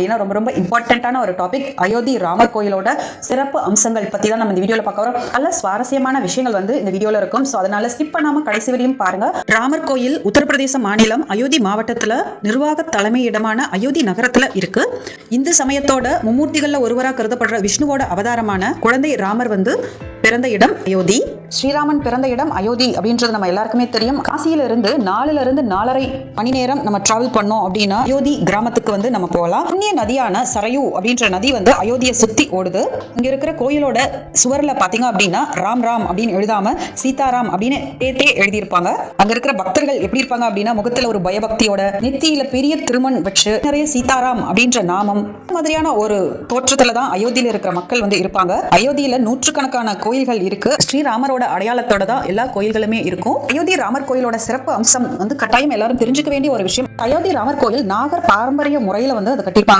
அப்படின்னா ரொம்ப ரொம்ப இம்பார்ட்டண்ட்டான ஒரு டாபிக் அயோத்தி ராமர் கோயிலோட சிறப்பு அம்சங்கள் பத்தி தான் நம்ம இந்த வீடியோல பார்க்க வரோம் நல்ல சுவாரஸ்யமான விஷயங்கள் வந்து இந்த வீடியோல இருக்கும். ஸோ அதனால ஸ்கிப் பண்ணாம கடைசி வரையும் பாருங்க. ராமர் கோயில் உத்தரப்பிரதேச மாநிலம் அயோத்தி மாவட்டத்துல நிர்வாக தலைமையிடமான அயோத்தி நகரத்துல இருக்கு. இந்து சமயத்தோட மும்மூர்த்திகள்ல ஒருவராக கருதப்படுற விஷ்ணுவோட அவதாரமான குழந்தை ராமர் வந்து பிறந்த இடம் அயோத்தி. ஸ்ரீராமன் பிறந்த இடம் அயோத்தி அப்படின்றது நம்ம எல்லாருக்குமே தெரியும். காசியில இருந்து நாலுல இருந்து நாலரை மணி நேரம் நம்ம டிராவல் பண்ணோம் அப்படின்னா அயோத்தி கிராமத்துக்கு வந்து நம்ம போகலாம். புண்ணிய நதியான சரையு அப்படின்ற நதி வந்து அயோத்தியை சுத்தி ஓடுது. இங்க இருக்கிற கோயிலோட சுவர்ல பாத்தீங்க அப்படின்னா ராம் ராம் அப்படின்னு எழுதாம சீதாராம் அப்படின்னு தேத்தே எழுதியிருப்பாங்க. அங்க இருக்கிற பக்தர்கள் எப்படி இருப்பாங்க அப்படின்னா முகத்துல ஒரு பயபக்தியோட நெத்தியில பெரிய திருமண் வச்சு நிறைய சீதாராம் அப்படின்ற நாமம் மாதிரியான ஒரு தோற்றத்துல தான் அயோத்தியில இருக்கிற மக்கள் வந்து இருப்பாங்க. அயோத்தியில நூற்றுக்கணக்கான கோயில்கள் இருக்கு. ஸ்ரீராமரோட அடையாளத்தோட தான் எல்லா கோயில்களுமே இருக்கும். அயோத்தி ராமர் கோயிலோட சிறப்பு அம்சம் வந்து கட்டாயம் எல்லாரும் தெரிஞ்சுக்க வேண்டிய ஒரு விஷயம். அயோத்தி ராமர் கோயில் நாகர் பாரம்பரிய முறையில வந்து அதை கட்டியிருப்பாங்க